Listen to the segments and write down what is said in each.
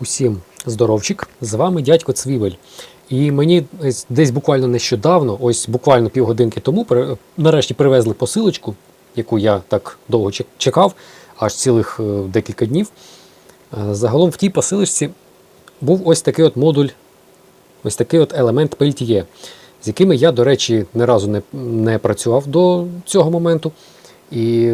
Усім здоровчик, з вами дядько Цвівель. І мені десь буквально нещодавно, ось буквально півгодинки тому, нарешті привезли посилочку, яку я так довго чекав, аж цілих е, декілька днів. Е, Загалом в тій посилочці був ось такий от модуль, ось такий от елемент Peltier, з якими я, до речі, не разу не, не працював до цього моменту. І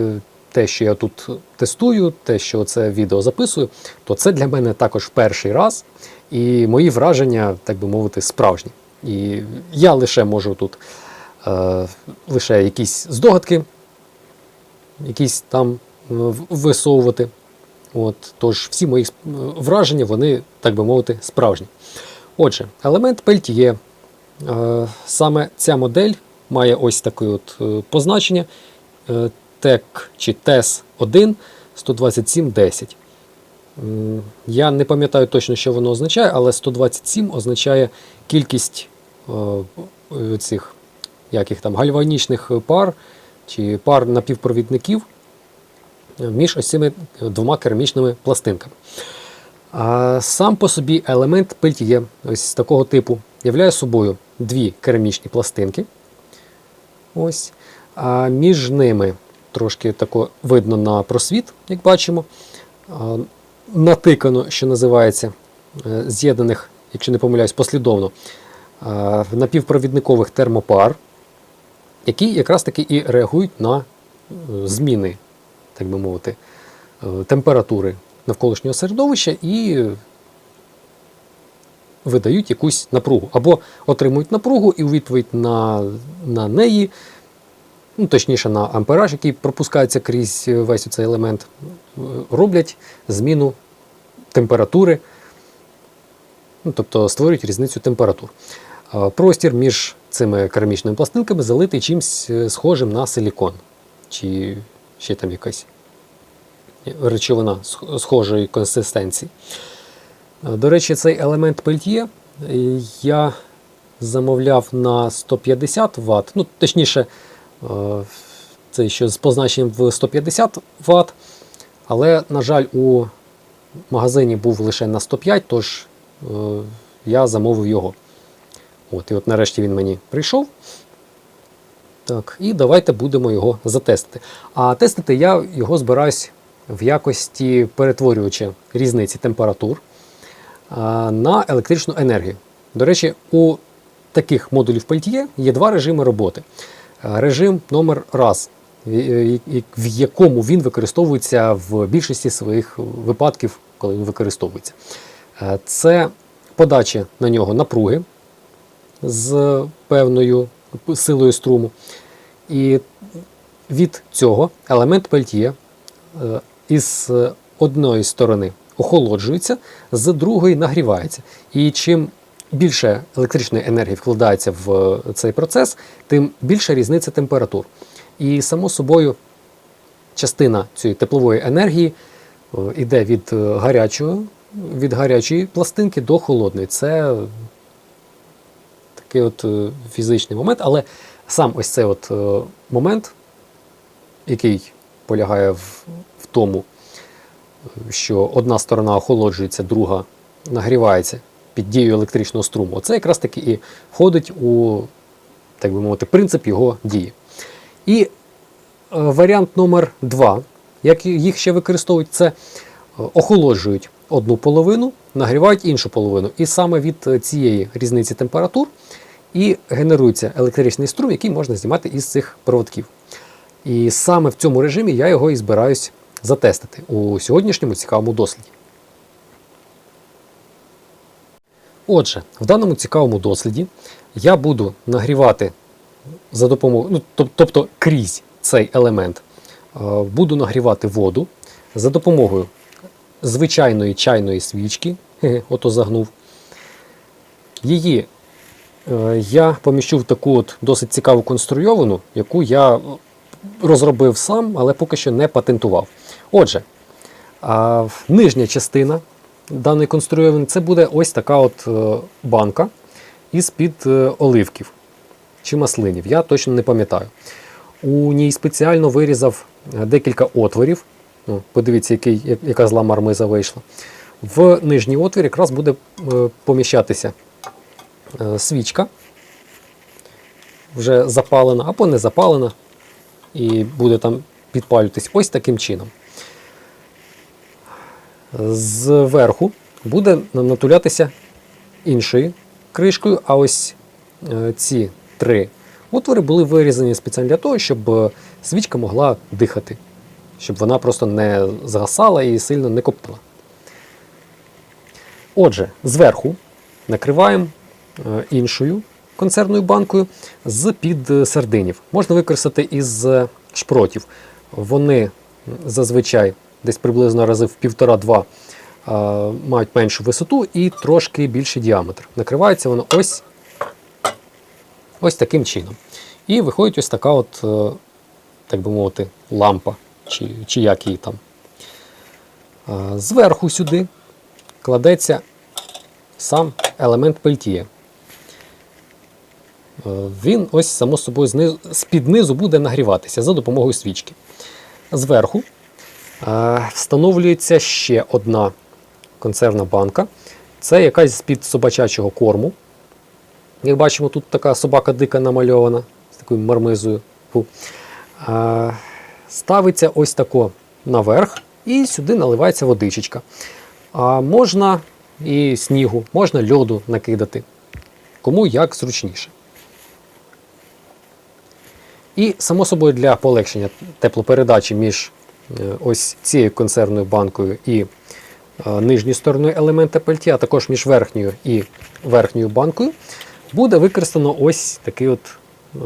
те, що я тут тестую, те, що це відео записую, то це для мене також перший раз. І мої враження, так би мовити, справжні. І я лише можу тут е, лише якісь здогадки, якісь там е, висовувати. От, тож всі мої враження, вони, так би мовити, справжні. Отже, елемент. Е, Саме ця модель має ось таке от е, позначення е, TEC чи TES 1 12710. М, Я не пам'ятаю точно, що воно означає, але 127 означає кількість е, е, цих як їх там, гальванічних пар чи пар напівпровідників е, між ось цими двома керамічними пластинками. А сам по собі елемент пельтіє ось такого типу являє собою дві керамічні пластинки. Ось. А між ними трошки тако видно на просвіт, як бачимо. Натикано, що називається, е, з'єднаних, якщо не помиляюсь, послідовно напівпровідникових термопар, які якраз таки і реагують на е, зміни, так би мовити, е, температури навколишнього середовища і видають якусь напругу. Або отримують напругу і у відповідь на, на неї, ну, точніше на ампераж, який пропускається крізь весь цей елемент, е, роблять зміну температури, ну, тобто створюють різницю температур. Простір між цими керамічними пластинками залитий чимось е, схожим на силікон, чи ще там якась речовина сх- схожої консистенції. Е, До речі, цей елемент пельтє я замовляв на 150 Вт, ну, точніше, е, це ще з позначенням в 150 Вт, але, на жаль, у магазині був лише на 105, тож е, я замовив його. От, і от нарешті він мені прийшов. Так, і давайте будемо його затестити. А тестити я його збираюсь в якості перетворювача різниці температур на електричну енергію. До речі, у таких модулів Peltier є два режими роботи. Режим номер раз, в- е, якому він використовується в більшості своїх випадків, коли він використовується. Е, Це подача на нього напруги з певною силою струму. І від цього елемент Peltier е, із одної сторони охолоджується, з другої нагрівається. І чим більше електричної енергії вкладається в цей процес, тим більша різниця температур. І само собою частина цієї теплової енергії е, йде від е, гарячого, від гарячої пластинки до холодної. Це такий от е, фізичний момент, але сам ось цей от е, момент, який полягає в, в тому, е, що одна сторона охолоджується, друга нагрівається під дією електричного струму. Оце якраз таки і входить у, так би мовити, принцип його дії. І е, варіант номер два, як їх ще використовують, це е, охолоджують одну половину, нагрівають іншу половину. І саме від е, цієї різниці температур і генерується електричний струм, який можна знімати із цих проводків. І саме в цьому режимі я його і збираюсь затестити у сьогоднішньому цікавому досліді. Отже, в даному цікавому досліді я буду нагрівати за допомогою, ну, тобто крізь цей елемент, е, буду нагрівати воду за допомогою звичайної чайної свічки, ото загнув. Її е, я поміщу в таку от досить цікаву конструйовану, яку я розробив сам, але поки що не патентував. Отже, нижня частина даної конструйованої це буде ось така от е, банка із-під е, оливків чи маслинів. Я точно не пам'ятаю. У ній спеціально вирізав е, декілька отворів. Ну, подивіться, який, яка зла мармиза вийшла. В нижній отвір якраз буде поміщатися свічка, вже запалена або не запалена, і буде там підпалюватись ось таким чином. Зверху буде натулятися іншою кришкою, а ось е, ці три отвори були вирізані спеціально для того, щоб е, свічка могла дихати, щоб вона просто не згасала і сильно не коптила. Отже, зверху накриваємо е, іншою консервною банкою з-під сардинів. Можна використати із шпротів. Вони зазвичай десь приблизно рази в півтора-два е, мають меншу висоту і трошки більший діаметр. Накривається воно ось, ось таким чином. І виходить ось така от, е, так би мовити, лампа, чи, чи як її там. Е, Зверху сюди кладеться сам елемент пельтія. Е, Він ось само собою знизу, з-під низу буде нагріватися за допомогою свічки. Зверху встановлюється ще одна консервна банка. Це якась з-під собачачого корму. Як бачимо, тут така собака дика намальована з такою мармизою. Фу. Е, Ставиться ось тако наверх, і сюди наливається водичечка. А можна і снігу, можна льоду накидати. Кому як зручніше. І, само собою, для полегшення теплопередачі між е, ось цією консервною банкою і е, нижньою стороною елемента пельті, а також між верхньою і верхньою банкою, буде використано ось такий от е,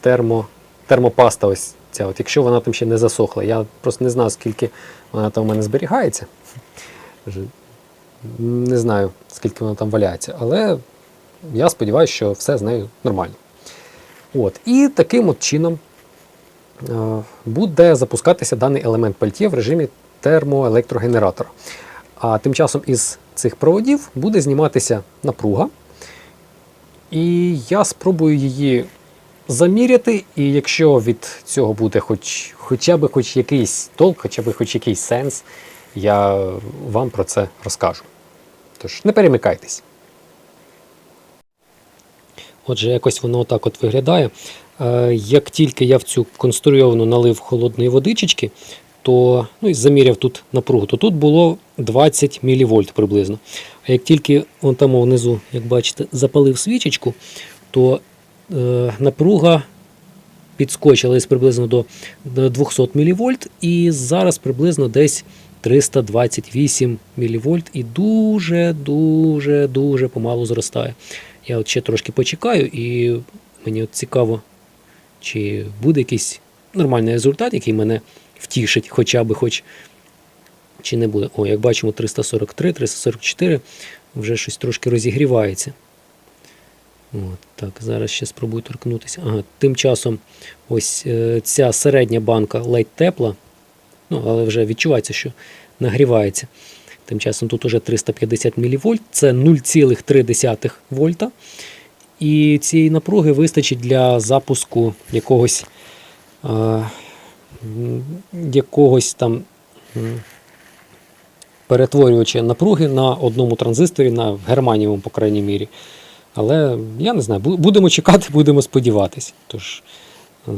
термо, термопаста. Ось ця, от, якщо вона там ще не засохла. Я просто не знаю, скільки вона там у мене зберігається. Не знаю, скільки вона там валяється, але я сподіваюся, що все з нею нормально. От. І таким от чином е, буде запускатися даний елемент пальтє в режимі термоелектрогенератора. А тим часом із цих проводів буде зніматися напруга. І я спробую її заміряти, і якщо від цього буде хоч, хоча б хоч якийсь толк, хоча б хоч якийсь сенс, я вам про це розкажу. Тож не перемикайтесь. Отже, якось воно отак от виглядає. Е, Як тільки я в цю конструйовану налив холодної водичечки, то ну, і заміряв тут напругу, то тут було 20 мВ приблизно. А як тільки вон там внизу, як бачите, запалив свічечку, то е, напруга підскочила десь приблизно до до 200 мВ, і зараз приблизно десь 328 мВ і дуже, дуже, дуже помалу зростає. Я от ще трошки почекаю, і мені от цікаво, чи буде якийсь нормальний результат, який мене втішить, хоча б хоч чи не буде. О, як бачимо, 343, 344 вже щось трошки розігрівається. От, так, зараз ще спробую торкнутися. Ага, тим часом ось е, ця середня банка ледь тепла, ну, але вже відчувається, що нагрівається. Тим часом тут уже 350 мВ, це 0,3 вольта. І цієї напруги вистачить для запуску якогось е, якогось там перетворювача напруги на одному транзисторі, на германієвому, по крайній мірі. Але я не знаю, будемо чекати, будемо сподіватися. Тож е,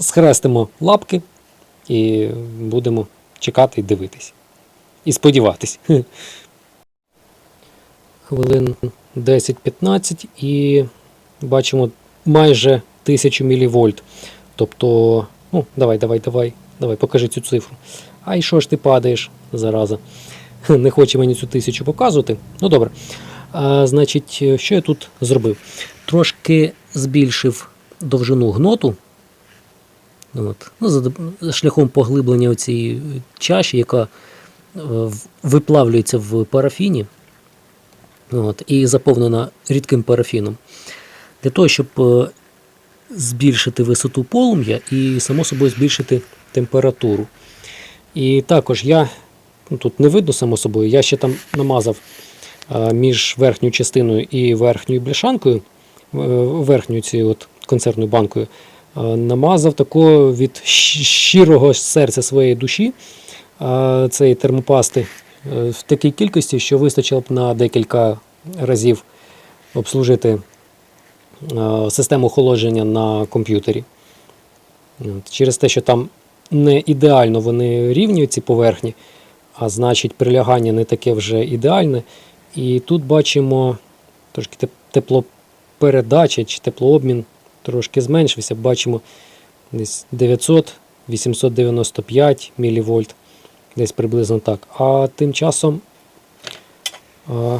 схрестимо лапки і будемо чекати і дивитись. І сподіватись. Хвилин 10-15 і бачимо майже 1000 мВ. Тобто, ну, давай, давай, давай, давай, покажи цю цифру. А і що ж ти падаєш, зараза? Не хоче мені цю тисячу показувати. Ну добре. А, значить, що я тут зробив? Трошки збільшив довжину гноту. От. Ну, шляхом поглиблення цієї чаші, яка виплавлюється в парафіні от, і заповнена рідким парафіном. Для того, щоб е, збільшити висоту полум'я і, само собою, збільшити температуру. І також я, ну, тут не видно, само собою, я ще там намазав е, між верхньою частиною і верхньою бляшанкою, е, верхньою цією от консервною банкою, намазав такого від щирого серця своєї душі цієї термопасти е, в такій кількості, що вистачило б на декілька разів обслужити е, систему охолодження на комп'ютері. Через те, що там не ідеально вони рівні, ці поверхні, а значить прилягання не таке вже ідеальне. І тут бачимо трошки теплопередача чи теплообмін трошки зменшився. Бачимо десь 900 895 мВ, десь приблизно так. А тим часом а,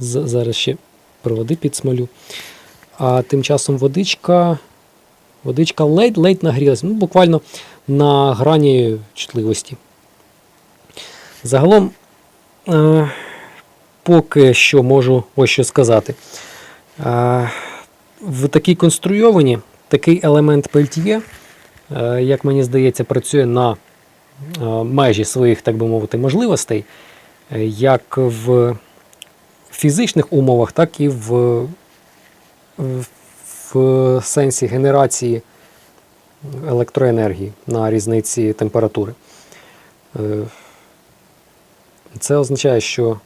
зараз ще проводи підсмолю. А тим часом водичка, водичка ледь-ледь нагрілася, ну, буквально на грані чутливості. Загалом, е, поки що можу ось що сказати. Е, в такій конструйовані такий елемент пельтьє, е, як мені здається, працює на межі своїх, так би мовити, можливостей, е, як в фізичних умовах, так і в, в, сенсі генерації електроенергії на різниці температури. Е, Це означає, що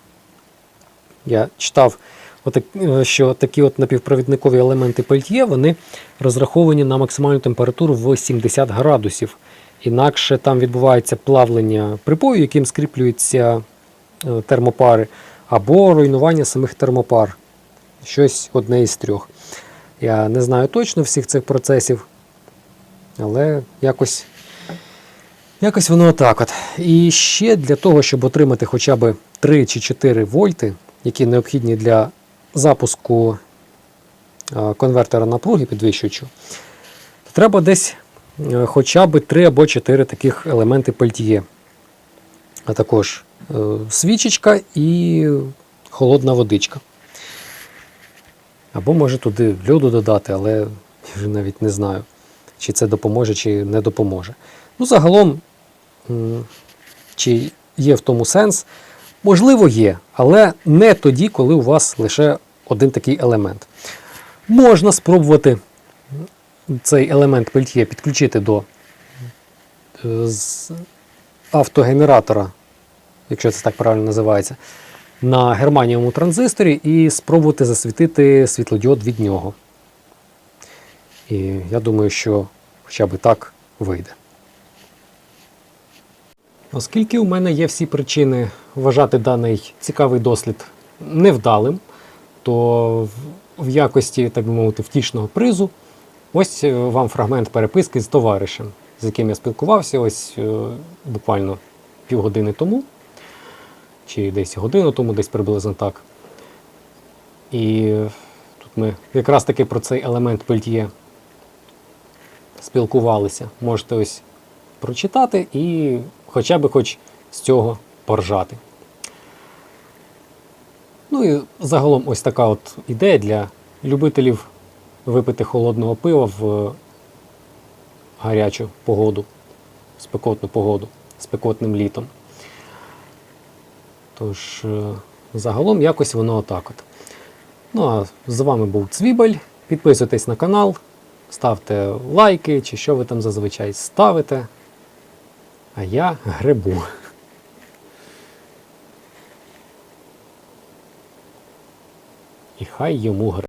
я читав, е, що такі от напівпровідникові елементи пельтьє, вони розраховані на максимальну температуру в 70 градусів. Інакше там відбувається плавлення припою, яким скріплюються е, термопари, або руйнування самих термопар. Щось одне із трьох. Я не знаю точно всіх цих процесів, але якось, якось воно отак. От. І ще для того, щоб отримати хоча б 3 чи 4 вольти, які необхідні для запуску е, конвертера напруги підвищуючого, то треба десь хоча б 3 або 4 таких елементи пельтіє. А також е, свічечка і холодна водичка. Або може туди льоду додати, але я вже навіть не знаю, чи це допоможе, чи не допоможе. Ну, загалом, чи є в тому сенс? Можливо, є, але не тоді, коли у вас лише один такий елемент. Можна спробувати цей елемент пельтьє підключити до е, автогенератора, якщо це так правильно називається, на германієвому транзисторі і спробувати засвітити світлодіод від нього. І я думаю, що хоча б так вийде. Оскільки у мене є всі причини вважати даний цікавий дослід невдалим, то в якості, так би мовити, втішного призу, ось е, вам фрагмент переписки з товаришем, з яким я спілкувався ось е, буквально півгодини тому, чи десь годину тому, десь приблизно так. І тут ми якраз таки про цей елемент пельтьє спілкувалися. Можете ось прочитати і хоча б хоч з цього поржати. Ну і загалом ось така от ідея для любителів випити холодного пива в гарячу погоду, спекотну погоду, спекотним літом. Тож, е, загалом якось воно отак от. Ну а з вами був Цвібель. Підписуйтесь на канал, ставте лайки чи що ви там зазвичай ставите. А я грибу. І хай йому гре.